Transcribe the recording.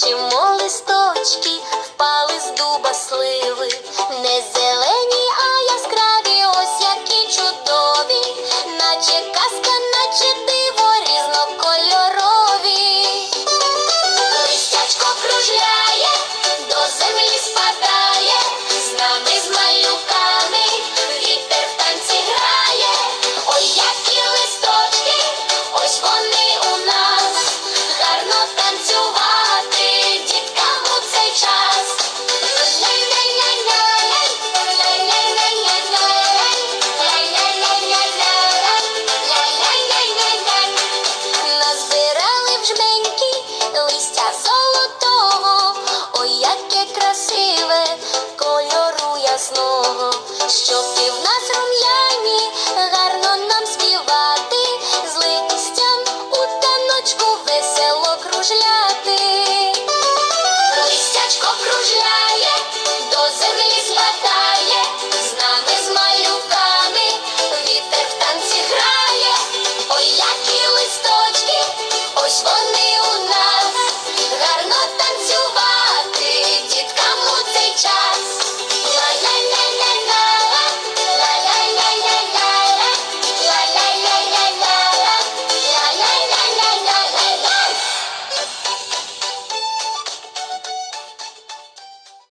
Чимо листочки впали з дуба слив.